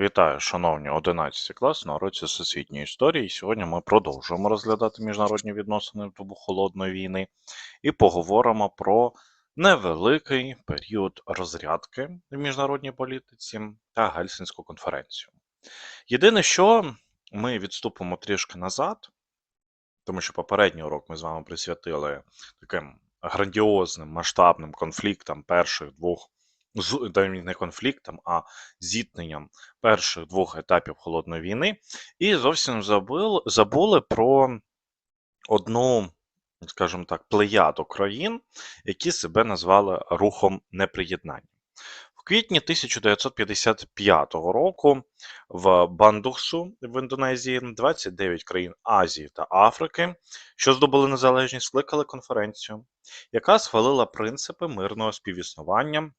Вітаю, шановні 11 клас на уроці всесвітньої історії. Сьогодні ми продовжуємо розглядати міжнародні відносини в добу холодної війни і поговоримо про невеликий період розрядки в міжнародній політиці та Гельсінську конференцію. Єдине, що ми відступимо трішки назад, тому що попередній урок ми з вами присвятили таким грандіозним масштабним конфліктам перших двох з не конфліктам, а зіткненням перших двох етапів холодної війни, і зовсім забули, забули про одну, скажімо так, плеяду країн, які себе назвали рухом неприєднання. В квітні 1955 року в Бандухсу в Індонезії 29 країн Азії та Африки, що здобули незалежність, скликали конференцію, яка схвалила принципи мирного співіснування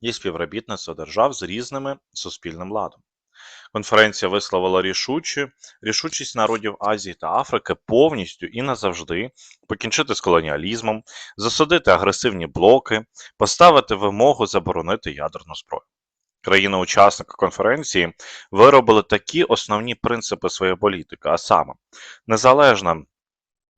і співробітництва держав з різними суспільним ладом. Конференція висловила рішучі, рішучість народів Азії та Африки повністю і назавжди покінчити з колоніалізмом, засудити агресивні блоки, поставити вимогу заборонити ядерну зброю. Країни-учасники конференції виробили такі основні принципи своєї політики, а саме незалежна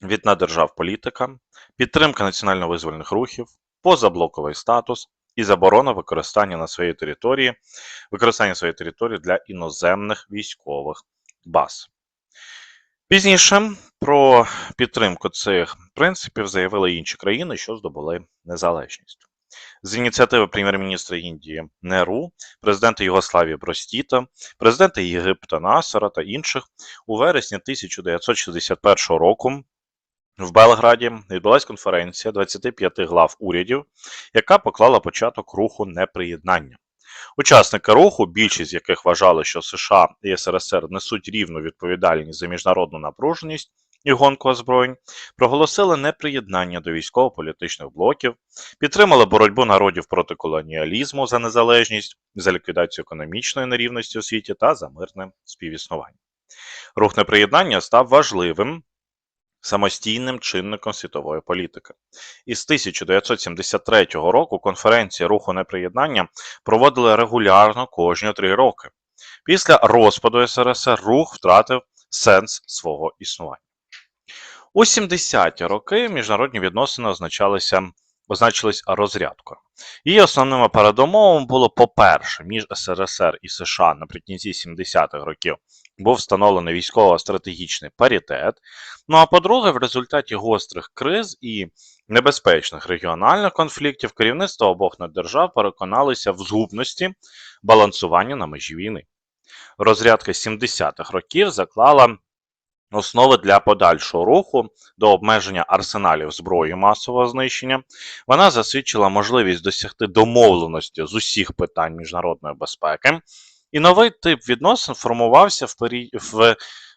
від наддержав політика, підтримка національно-визвольних рухів, позаблоковий статус, і заборона використання на своїй території використання своєї території для іноземних військових баз. Пізніше про підтримку цих принципів заявили інші країни, що здобули незалежність. З ініціативи прем'єр-міністра Індії Неру, президента Югославії Бростіта, президента Єгипта Насара та інших у вересні 1961 року в Белграді відбулася конференція 25 глав урядів, яка поклала початок руху неприєднання. Учасники руху, більшість з яких вважали, що США і СРСР несуть рівну відповідальність за міжнародну напруженість і гонку озброєнь, проголосили неприєднання до військово-політичних блоків, підтримали боротьбу народів проти колоніалізму за незалежність, за ліквідацію економічної нерівності у світі та за мирне співіснування. Рух неприєднання став важливим самостійним чинником світової політики. Із 1973 року конференції руху неприєднання проводили регулярно кожні три роки. Після розпаду СРСР рух втратив сенс свого існування. У 70-ті роки міжнародні відносини означалися означились розрядкою. Її основними передумовами було, по-перше, між СРСР і США наприкінці 70-х років був встановлений військово-стратегічний паритет. Ну а по-друге, в результаті гострих криз і небезпечних регіональних конфліктів керівництво обох держав переконалися в згубності балансування на межі війни. Розрядка 70-х років заклала основи для подальшого руху до обмеження арсеналів зброї масового знищення. Вона засвідчила можливість досягти домовленості з усіх питань міжнародної безпеки. І новий тип відносин формувався в, пері... в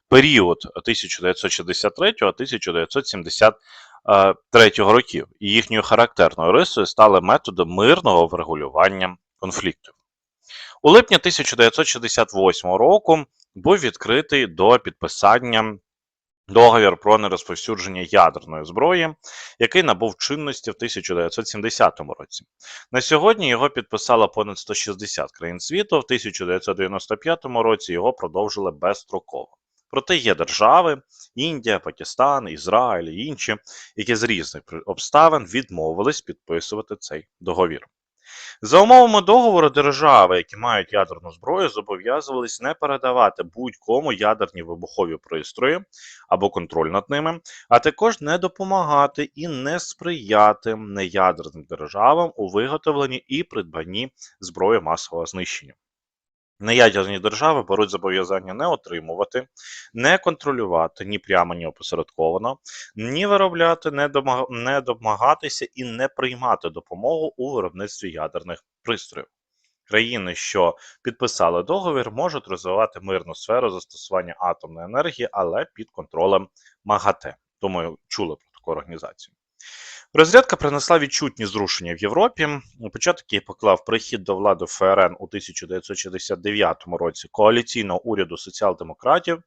період 1963-1973 років, і їхньою характерною рисою стали методи мирного врегулювання конфліктів. У липні 1968 року був відкритий до підписання договір про нерозповсюдження ядерної зброї, який набув чинності в 1970 році. На сьогодні його підписало понад 160 країн світу. В 1995 році його продовжили безстроково. Проте є держави Індія, Пакистан, Ізраїль і інші, які з різних обставин відмовились підписувати цей договір. За умовами договору, держави, які мають ядерну зброю, зобов'язувались не передавати будь-кому ядерні вибухові пристрої або контроль над ними, а також не допомагати і не сприяти неядерним державам у виготовленні і придбанні зброї масового знищення. Неядерні держави беруть зобов'язання не отримувати, не контролювати ні прямо, ні опосередковано, ні виробляти, не, домаг... не домагатися і не приймати допомогу у виробництві ядерних пристроїв. Країни, що підписали договір, можуть розвивати мирну сферу застосування атомної енергії, але під контролем МАГАТЕ. Думаю, чули про таку організацію. Розрядка принесла відчутні зрушення в Європі. Початок її поклав прихід до влади ФРН у 1969 році коаліційного уряду соціал-демократів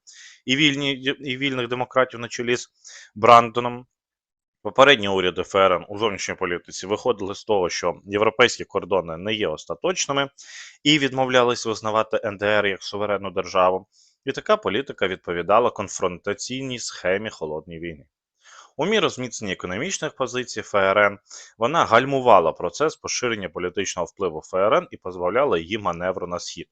і, вільні, і вільних демократів на чолі з Брандоном. Попередні уряди ФРН у зовнішній політиці виходили з того, що європейські кордони не є остаточними і відмовлялись визнавати НДР як суверенну державу. І така політика відповідала конфронтаційній схемі холодної війни. У міру зміцнення економічних позицій ФРН вона гальмувала процес поширення політичного впливу ФРН і позбавляла її маневру на схід.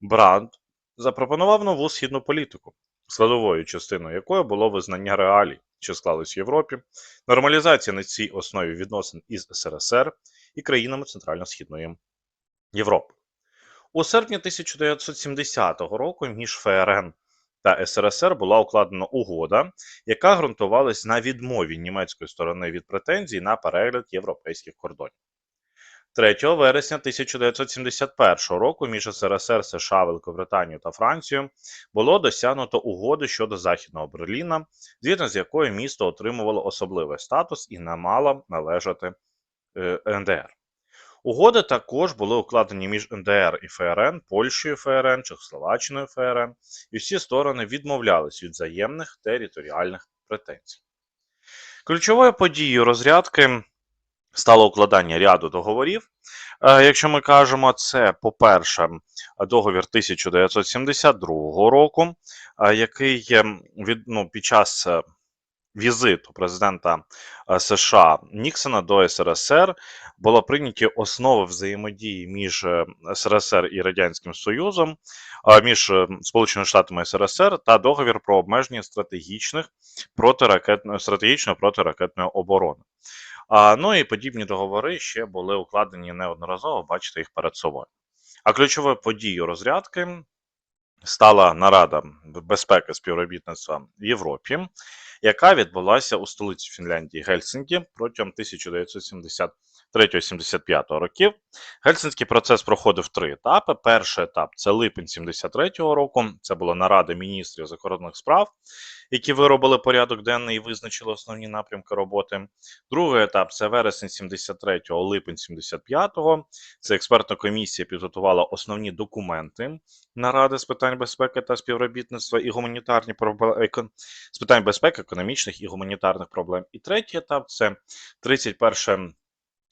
Бранд запропонував нову східну політику, складовою частиною якої було визнання реалій, що склались в Європі, нормалізація на цій основі відносин із СРСР і країнами Центрально-Східної Європи. У серпні 1970 року між ФРН та СРСР була укладена угода, яка ґрунтувалась на відмові німецької сторони від претензій на перегляд європейських кордонів. 3 вересня 1971 року між СРСР, США, Великобританією та Францією було досягнуто угоди щодо Західного Берліна, згідно з якою місто отримувало особливий статус і не мало належати е, НДР. Угоди також були укладені між НДР і ФРН, Польщею ФРН, Чехословаччиною ФРН, і всі сторони відмовлялись від взаємних територіальних претензій. Ключовою подією розрядки стало укладання ряду договорів. Е, Якщо ми кажемо, це, по-перше, договір 1972 року, е, який е, від, ну, під час візиту президента США Ніксона до СРСР було прийняті основи взаємодії між е, СРСР і Радянським Союзом, між е, Сполученими Штатами СРСР та договір про обмеження стратегічних протиракетної стратегічної протиракетної оборони. А, ну і подібні договори ще були укладені неодноразово, бачите їх перед собою. А ключовою подією розрядки стала нарада безпеки співробітництва в Європі, яка відбулася у столиці Фінляндії Гельсінкі протягом 1973-75 років. Гельсінський процес проходив три етапи. Перший етап це липень 73-го року. Це була нарада міністрів закордонних справ, які виробили порядок денний і визначили основні напрямки роботи. Другий етап це вересень 73-го, липень 75-го. Це експертна комісія підготувала основні документи наради з питань безпеки та співробітництва і гуманітарні проблеми з питань безпеки, економічних і гуманітарних проблем. І третій етап це 31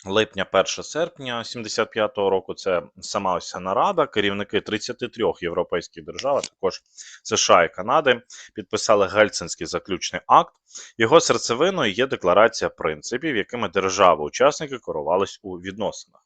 липня, 1 серпня 75-го року. Це сама ось нарада. Керівники 33 європейських держав, а також США і Канади, підписали Гельсинський заключний акт. Його серцевиною є декларація принципів, якими держави-учасники керувались у відносинах.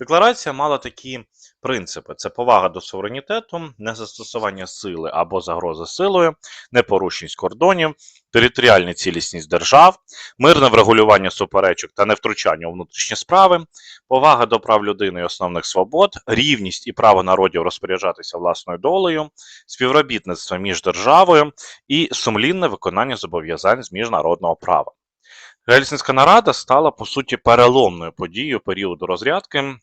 Декларація мала такі принципи: це повага до суверенітету, незастосування сили або загрози силою, непорушність кордонів, територіальна цілісність держав, мирне врегулювання суперечок та невтручання у внутрішні справи, повага до прав людини і основних свобод, рівність і право народів розпоряджатися власною долею, співробітництво між державою і сумлінне виконання зобов'язань з міжнародного права. Гельсінська нарада стала по суті переломною подією періоду розрядки.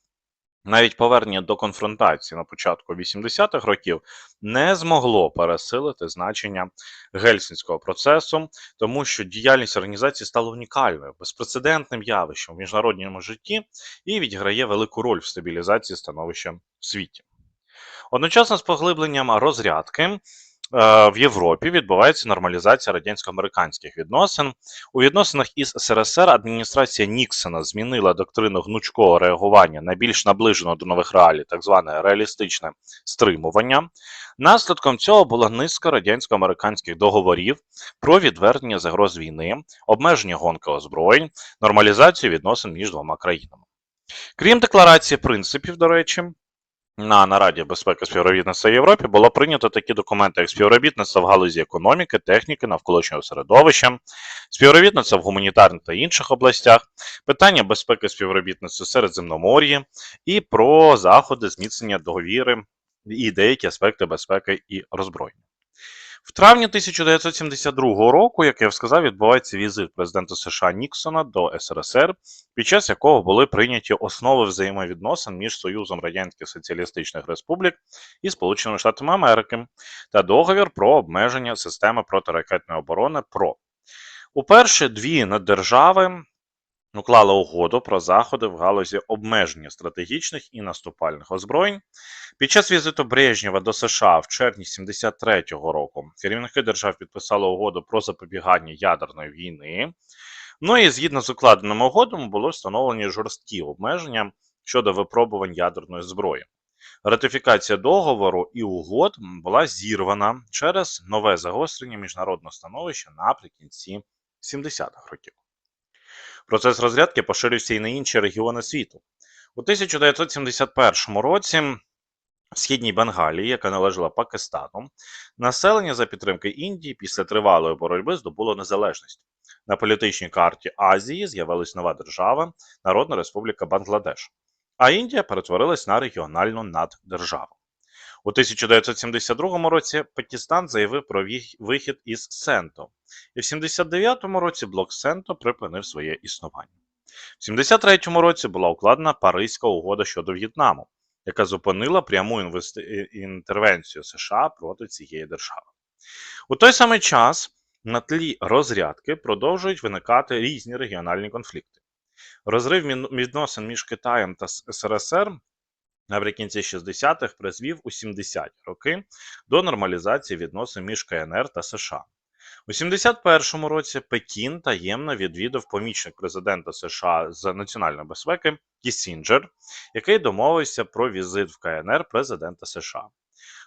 Навіть повернення до конфронтації на початку 80-х років не змогло пересилити значення гельсінського процесу, тому що діяльність організації стала унікальною, безпрецедентним явищем в міжнародному житті і відіграє велику роль в стабілізації становища в світі. Одночасно з поглибленням розрядки в Європі відбувається нормалізація радянсько-американських відносин. У відносинах із СРСР адміністрація Ніксона змінила доктрину гнучкого реагування на більш наближену до нових реалій, так зване реалістичне стримування. Наслідком цього була низка радянсько-американських договорів про відвернення загроз війни, обмеження гонки озброєнь, нормалізацію відносин між двома країнами. Крім декларації принципів, до речі, на нараді безпеки співробітництва Європі було прийнято такі документи, як співробітництво в галузі економіки, техніки, навколишнього середовища, співробітництво в гуманітарних та інших областях, питання безпеки співробітництва Середземномор'ї і про заходи зміцнення договіри і деякі аспекти безпеки і роззброєння. В травні 1972 року, як я вже сказав, відбувається візит президента США Ніксона до СРСР, під час якого були прийняті основи взаємовідносин між Союзом Радянських Соціалістичних Республік і Сполученими Штатами Америки та договір про обмеження системи протиракетної оборони ПРО. Уперше дві наддержави уклали угоду про заходи в галузі обмеження стратегічних і наступальних озброєнь. Під час візиту Брежнєва до США в червні 73-го року керівники держав підписали угоду про запобігання ядерної війни. Ну і згідно з укладеними угодами були встановлені жорсткі обмеження щодо випробувань ядерної зброї. Ратифікація договору і угод була зірвана через нове загострення міжнародного становища наприкінці 70-х років. Процес розрядки поширився і на інші регіони світу. У 1971 році в східній Бенгалії, яка належала Пакистану, населення за підтримки Індії після тривалої боротьби здобуло незалежність. На політичній карті Азії з'явилась нова держава Народна Республіка Бангладеш, а Індія перетворилась на регіональну наддержаву. У 1972 році Пакистан заявив про вихід із Сенто, і в 79-му році блок Сенто припинив своє існування. В 73-му році була укладена Паризька угода щодо В'єтнаму, яка зупинила пряму інвести... інтервенцію США проти цієї держави. У той самий час на тлі розрядки продовжують виникати різні регіональні конфлікти. Розрив відносин між Китаєм та СРСР наприкінці 60-х призвів у 70-ті роки до нормалізації відносин між КНР та США. У 71-му році Пекін таємно відвідав помічник президента США з національної безпеки Кісінджер, який домовився про візит в КНР президента США.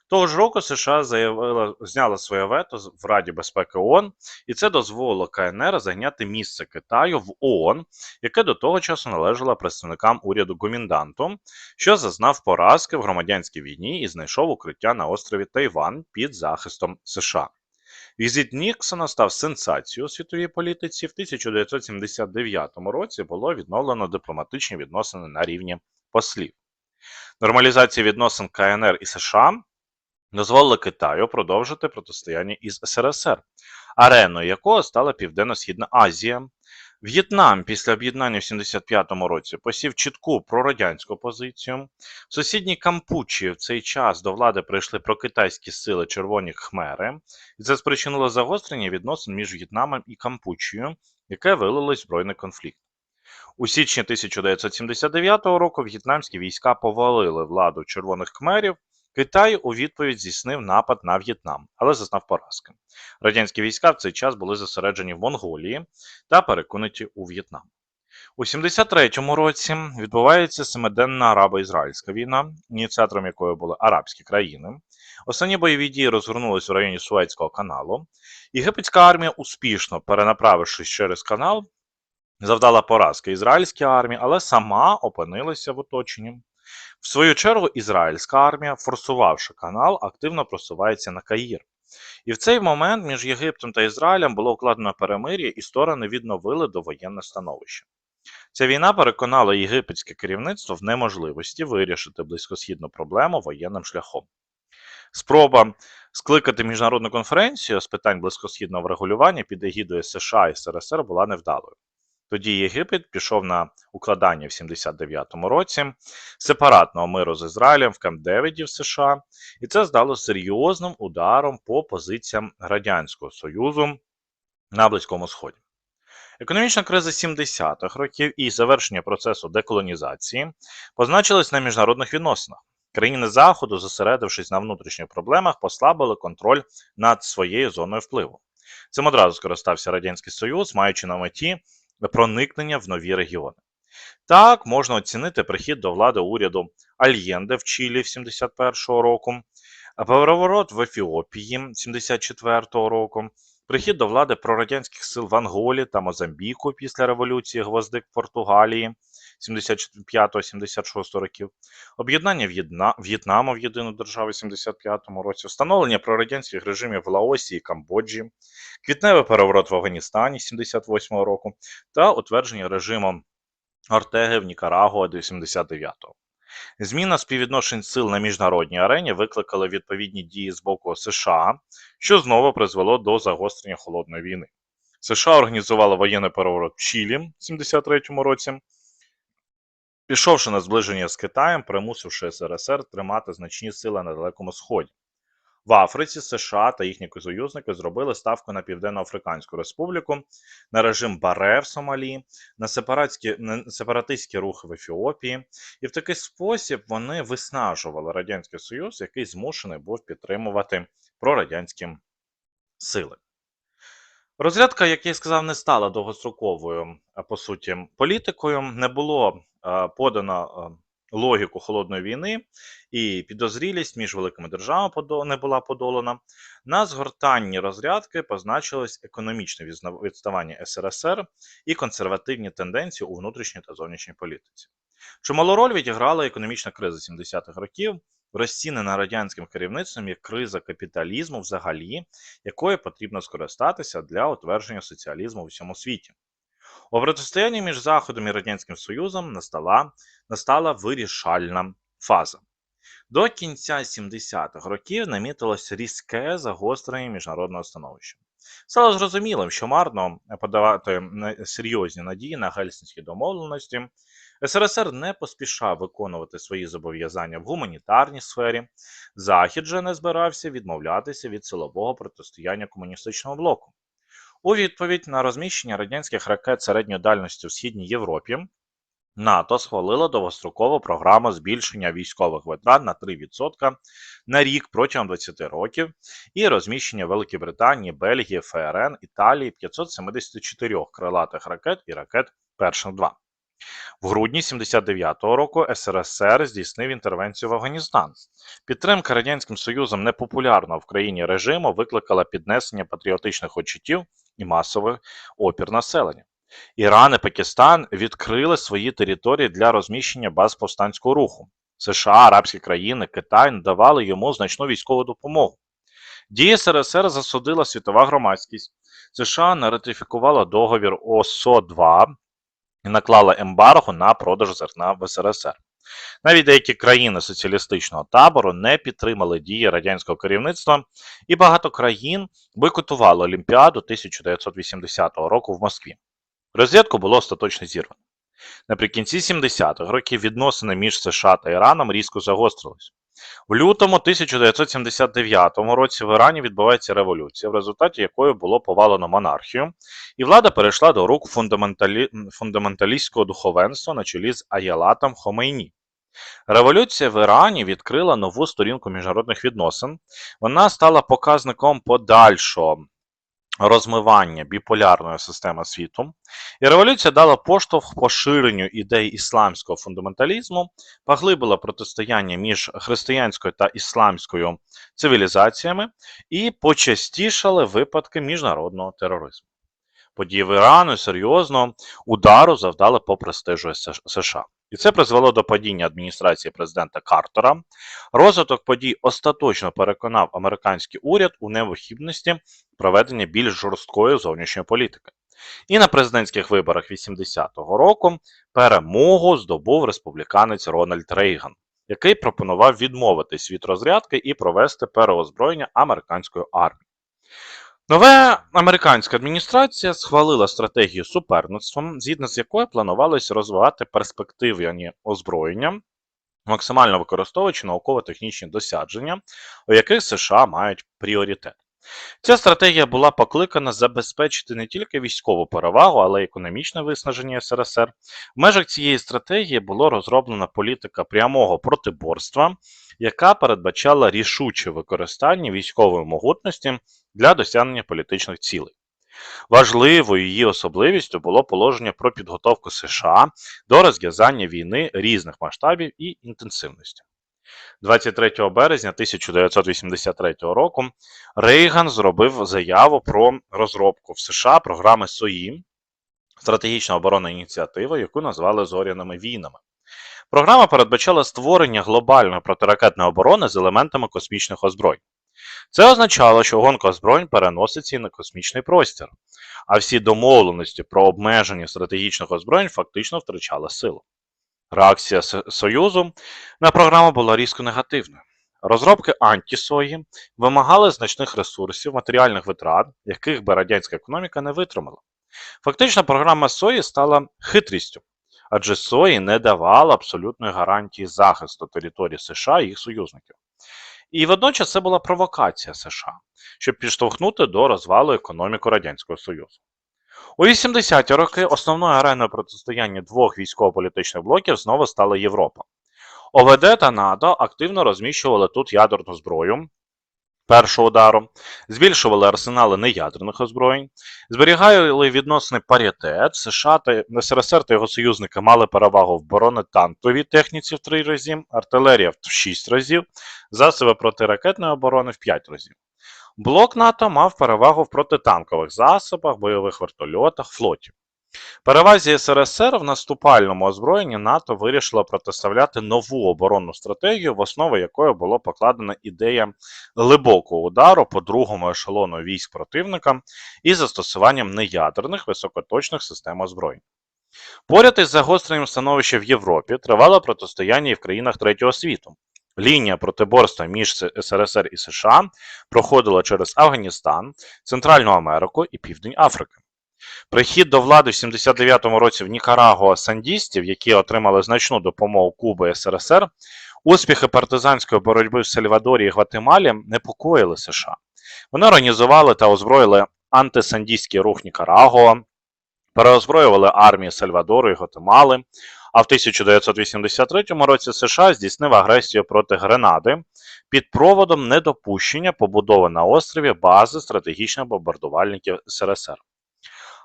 Того ж року США заявила, зняла своє вето в Раді безпеки ООН, і це дозволило КНР зайняти місце Китаю в ООН, яке до того часу належало представникам уряду Гомінданту, що зазнав поразки в громадянській війні і знайшов укриття на острові Тайван під захистом США. Візит Ніксона став сенсацією у світовій політиці. В 1979 році було відновлено дипломатичні відносини на рівні послів. Нормалізація відносин КНР і США дозволила Китаю продовжити протистояння із СРСР, ареною якого стала Південно-Східна Азія. В'єтнам після об'єднання в 75-му році посів чітку прорадянську позицію. В сусідній Кампучі в цей час до влади прийшли прокитайські сили Червоні Хмери, і це спричинило загострення відносин між В'єтнамом і Кампучією, яке вилилось в збройний конфлікт. У січні 1979 року в'єтнамські війська повалили владу червоних кмерів. Китай у відповідь здійснив напад на В'єтнам, але зазнав поразки. Радянські війська в цей час були зосереджені в Монголії та перекинуті у В'єтнам. У 73-му році відбувається семиденна арабо-ізраїльська війна, ініціатором якої були арабські країни. Останні бойові дії розгорнулись в районі Суецького каналу. Єгипетська армія, успішно перенаправившись через канал, завдала поразки ізраїльській армії, але сама опинилася в оточенні. В свою чергу, ізраїльська армія, форсувавши канал, активно просувається на Каїр. І в цей момент між Єгиптом та Ізраїлем було укладено перемир'я, і сторони відновили довоєнне становище. Ця війна переконала єгипетське керівництво в неможливості вирішити близькосхідну проблему воєнним шляхом. Спроба скликати міжнародну конференцію з питань близькосхідного врегулювання під егідою США і СРСР була невдалою. Тоді Єгипет пішов на укладання в 79-му році сепаратного миру з Ізраїлем в Камп Девіді в США, і це здало серйозним ударом по позиціям Радянського Союзу на Близькому Сході. Економічна криза 70-х років і завершення процесу деколонізації позначились на міжнародних відносинах. Країни Заходу, зосередившись на внутрішніх проблемах, послабили контроль над своєю зоною впливу. Цим одразу скористався Радянський Союз, маючи на меті проникнення в нові регіони. Так, можна оцінити прихід до влади уряду Альєнде в Чилі в 71-го року, переворот в Ефіопії 74-го року, прихід до влади прорадянських сил в Анголі та Мозамбіку після революції Гвоздик в Португалії 75-76 років, об'єднання В'єтнаму в єдину державу в 75-му році, встановлення прорадянських режимів в Лаосі і Камбоджі, квітневий переворот в Афганістані 78-го року. Та утвердження режиму Ортеги в Нікарагуа до 79-го. Зміна співвідношень сил на міжнародній арені викликала відповідні дії з боку США, що знову призвело до загострення холодної війни. США організували воєнний переворот в Чилі в 73-му році, пішовши на зближення з Китаєм, примусивши СРСР тримати значні сили на Далекому Сході. В Африці США та їхні союзники зробили ставку на Південно-Африканську Республіку, на режим Баре в Сомалі, на сепаратські, на сепаратистські рухи в Ефіопії, і в такий спосіб вони виснажували Радянський Союз, який змушений був підтримувати прорадянські сили. Розрядка, як я сказав, не стала довгостроковою, по суті, політикою. Не було е, подано е, логіку холодної війни, і підозрілість між великими державами не була подолана. На згортанні розрядки позначилось економічне відставання СРСР і консервативні тенденції у внутрішній та зовнішній політиці. Чималу роль відіграла економічна криза 70-х років, розцінена радянським керівництвом як криза капіталізму взагалі, якою потрібно скористатися для утвердження соціалізму в усьому світі. У протистоянні між Заходом і Радянським Союзом настала, настала вирішальна фаза. До кінця 70-х років намітилось різке загострення міжнародного становища. Стало зрозумілим, що марно подавати серйозні надії на гельсінські домовленості. СРСР не поспішав виконувати свої зобов'язання в гуманітарній сфері. Захід же не збирався відмовлятися від силового протистояння комуністичному блоку. У відповідь на розміщення радянських ракет середньої дальності в Східній Європі НАТО схвалило довгострокову програму збільшення військових витрат на 3% на рік протягом 20 років і розміщення Великій Британії, Бельгії, ФРН, Італії 574 крилатих ракет і ракет перших 2. В грудні 79-го року СРСР здійснив інтервенцію в Афганістан. Підтримка Радянським Союзом непопулярного в країні режиму викликала піднесення патріотичних почуттів і масовий опір населення. Іран і Пакистан відкрили свої території для розміщення баз повстанського руху. США, арабські країни, Китай надавали йому значну військову допомогу. Дії СРСР засудила світова громадськість. США не ратифікувала договір ОСО-2 наклала ембарго на продаж зерна в СРСР. Навіть деякі країни соціалістичного табору не підтримали дії радянського керівництва, і багато країн бойкотували Олімпіаду 1980 року в Москві. Розвідку було остаточно зірвано. Наприкінці 70-х років відносини між США та Іраном різко загострились. В лютому 1979 році в Ірані відбувається революція, в результаті якої було повалено монархію, і влада перейшла до рук фундаменталі... фундаменталістського духовенства на чолі з Аялатом Хомейні. Революція в Ірані відкрила нову сторінку міжнародних відносин. Вона стала показником подальшого розмивання біполярної системи світу, і революція дала поштовх поширенню ідей ісламського фундаменталізму, поглибила протистояння між християнською та ісламською цивілізаціями і почастішали випадки міжнародного тероризму. Події в Ірану серйозно удару завдали по престижу США. І це призвело до падіння адміністрації президента Картера. Розвиток подій остаточно переконав американський уряд у необхідності проведення більш жорсткої зовнішньої політики. І на президентських виборах 80-го року перемогу здобув республіканець Рональд Рейган, який пропонував відмовитись від розрядки і провести переозброєння американської армії. Нова американська адміністрація схвалила стратегію суперництвом, згідно з якою планувалось розвивати перспективні озброєння, максимально використовуючи науково-технічні досядження, у яких США мають пріоритет. Ця стратегія була покликана забезпечити не тільки військову перевагу, але й економічне виснаження СРСР. В межах цієї стратегії було розроблена політика прямого протиборства, яка передбачала рішуче використання військової могутності для досягнення політичних цілей. Важливою її особливістю було положення про підготовку США до розв'язання війни різних масштабів і інтенсивності. 23 березня 1983 року Рейган зробив заяву про розробку в США програми СОІ стратегічна оборонна ініціатива, яку назвали зоряними війнами. Програма передбачала створення глобальної протиракетної оборони з елементами космічних озброєнь. Це означало, що гонка озброєнь переноситься і на космічний простір, а всі домовленості про обмеження стратегічних озброєнь фактично втрачали силу. Реакція Союзу на програму була різко негативною. Розробки антісої вимагали значних ресурсів, матеріальних витрат, яких би радянська економіка не витримала. Фактично, програма СОї стала хитрістю, адже СОї не давала абсолютної гарантії захисту території США і їх союзників. І водночас це була провокація США, щоб підштовхнути до розвалу економіки Радянського Союзу. У 80-ті роки основною ареною протистояння двох військово-політичних блоків знову стала Європа. ОВД та НАТО активно розміщували тут ядерну зброю, першого удару, збільшували арсенали неядерних озброєнь, зберігали відносний паритет. США та СРСР та його союзники мали перевагу в бронетанковій техніці в 3 рази, артилерія в 6 разів, засоби протиракетної оборони в 5 разів. Блок НАТО мав перевагу в протитанкових засобах, бойових вертольотах, флоті. Перевазі СРСР в наступальному озброєнні НАТО вирішило протиставляти нову оборонну стратегію, в основу якої було покладена ідея глибокого удару по другому ешелону військ противника із застосуванням неядерних високоточних систем озброєнь. Поряд із загостренням становища в Європі тривало протистояння і в країнах третього світу. Лінія протиборства між СРСР і США проходила через Афганістан, Центральну Америку і Південь Африки. Прихід до влади в 79-му році в Нікарагуа сандістів, які отримали значну допомогу Куби і СРСР, успіхи партизанської боротьби в Сальвадорі і Гватемалі непокоїли США. Вони організували та озброїли антисандійський рух Нікарагуа, переозброювали армії Сальвадору і Гватемали, а в 1983 році США здійснив агресію проти Гренади під проводом недопущення побудови на острові бази стратегічних бомбардувальників СРСР.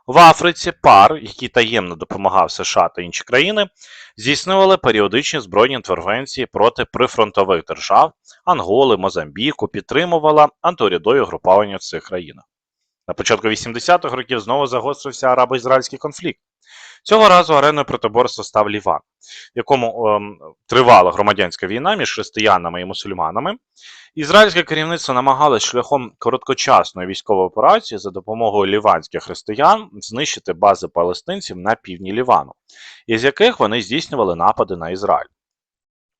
В Африці пар, який таємно допомагав США та інші країни, здійснювали періодичні збройні інтервенції проти прифронтових держав Анголи, Мозамбіку, підтримувала антиурядові групування в цих країнах. На початку 80-х років знову загострився арабо-ізраїльський конфлікт. Цього разу ареною протиборства став Ліван, в якому ем, тривала громадянська війна між християнами і мусульманами. Ізраїльське керівництво намагалось шляхом короткочасної військової операції за допомогою ліванських християн знищити бази палестинців на півдні Лівану, із яких вони здійснювали напади на Ізраїль.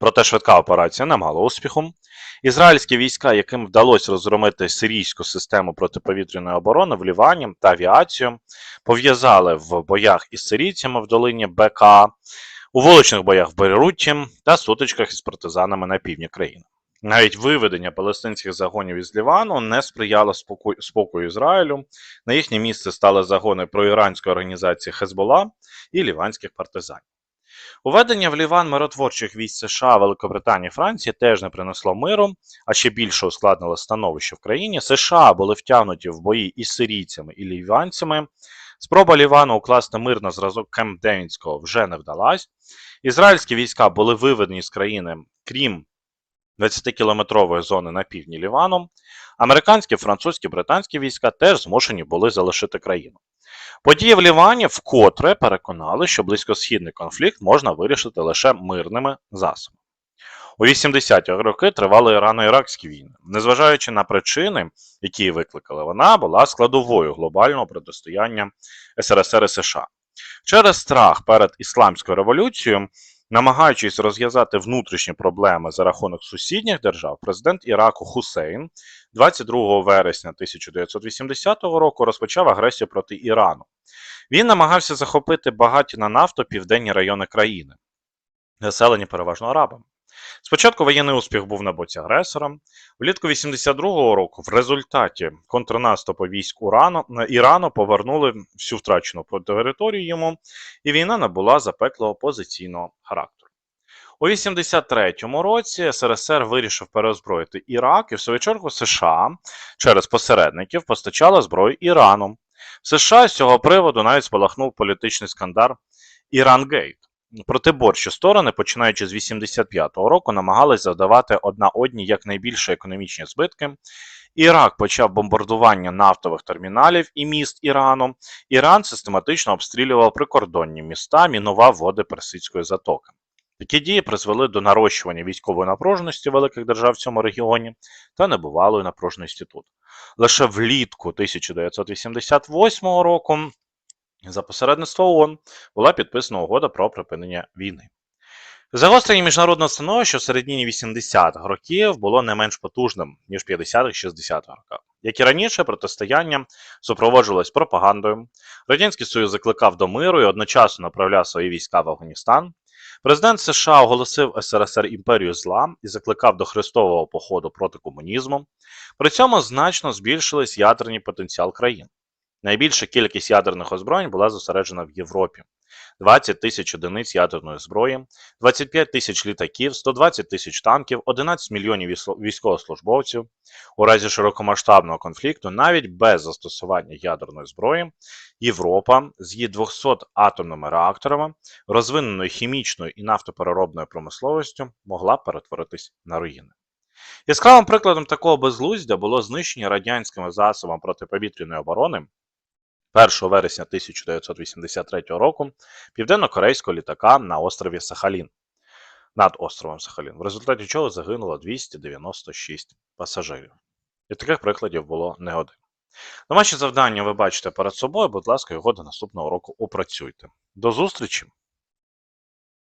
Проте швидка операція не мала успіху. Ізраїльські війська, яким вдалося розгромити сирійську систему протиповітряної оборони в Лівані та авіацію, пов'язали в боях із сирійцями в долині БК, у вуличних боях в Бейруті та сутичках із партизанами на півдні країни. Навіть виведення палестинських загонів із Лівану не сприяло спокою, спокою Ізраїлю. На їхнє місце стали загони проіранської організації Хезбола і ліванських партизанів. Уведення в Ліван миротворчих військ США, Великобританії Франції теж не принесло миру, а ще більше ускладнило становище в країні. США були втягнуті в бої із сирійцями і ліванцями. Спроба Лівану укласти мир на зразок Кемп Девінського вже не вдалась. Ізраїльські війська були виведені з країни, крім 20-кілометрової зони на півдні Лівану. Американські, французькі, британські війська теж змушені були залишити країну. Події в Лівані вкотре переконали, що близькосхідний конфлікт можна вирішити лише мирними засобами. У 80-ті роки тривали Ірано-Іракські війни. Незважаючи на причини, які викликали, вона була складовою глобального протистояння СРСР і США. Через страх перед ісламською революцією, намагаючись розв'язати внутрішні проблеми за рахунок сусідніх держав, президент Іраку Хусейн 22 вересня 1980 року розпочав агресію проти Ірану. Він намагався захопити багаті на нафту південні райони країни, населені переважно арабами. Спочатку воєнний успіх був на боці агресора. Влітку 82-го року в результаті контрнаступу військ Урану, Ірану повернули всю втрачену територію йому, і війна набула запеклого позиційного характеру. У 83-му році СРСР вирішив переозброїти Ірак, і в свою чергу США через посередників постачала зброю Ірану. В США з цього приводу навіть спалахнув політичний скандал Ірангейт. Протиборчі сторони, починаючи з 85-го року, намагались завдавати одна одній якнайбільше економічні збитки. Ірак почав бомбардування нафтових терміналів і міст Ірану. Іран систематично обстрілював прикордонні міста, мінував води Персидської затоки. Такі дії призвели до нарощування військової напруженості великих держав в цьому регіоні та небувалої напруженості тут. Лише влітку 1988 року за посередництва ООН була підписана угода про припинення війни. Загострення міжнародного становища в середині 80-х років було не менш потужним, ніж в 50-60-х роках. Як і раніше, протистояння супроводжувалось пропагандою. Радянський Союз закликав до миру і одночасно направляв свої війська в Афганістан. Президент США оголосив СРСР імперію зла і закликав до хрестового походу проти комунізму. При цьому значно збільшились ядерний потенціал країн. Найбільша кількість ядерних озброєнь була зосереджена в Європі. 20 тисяч одиниць ядерної зброї, 25 тисяч літаків, 120 тисяч танків, 11 мільйонів військовослужбовців. У разі широкомасштабного конфлікту, навіть без застосування ядерної зброї, Європа з її 200 атомними реакторами, розвиненою хімічною і нафтопереробною промисловістю могла перетворитись на руїни. Яскравим прикладом такого безглуздя було знищення радянськими засобами протиповітряної оборони 1 вересня 1983 року південно-корейського літака на острові Сахалін над островом Сахалін, в результаті чого загинуло 296 пасажирів. І таких прикладів було не один. Домашнє завдання ви бачите перед собою, будь ласка, його до наступного року опрацюйте. До зустрічі!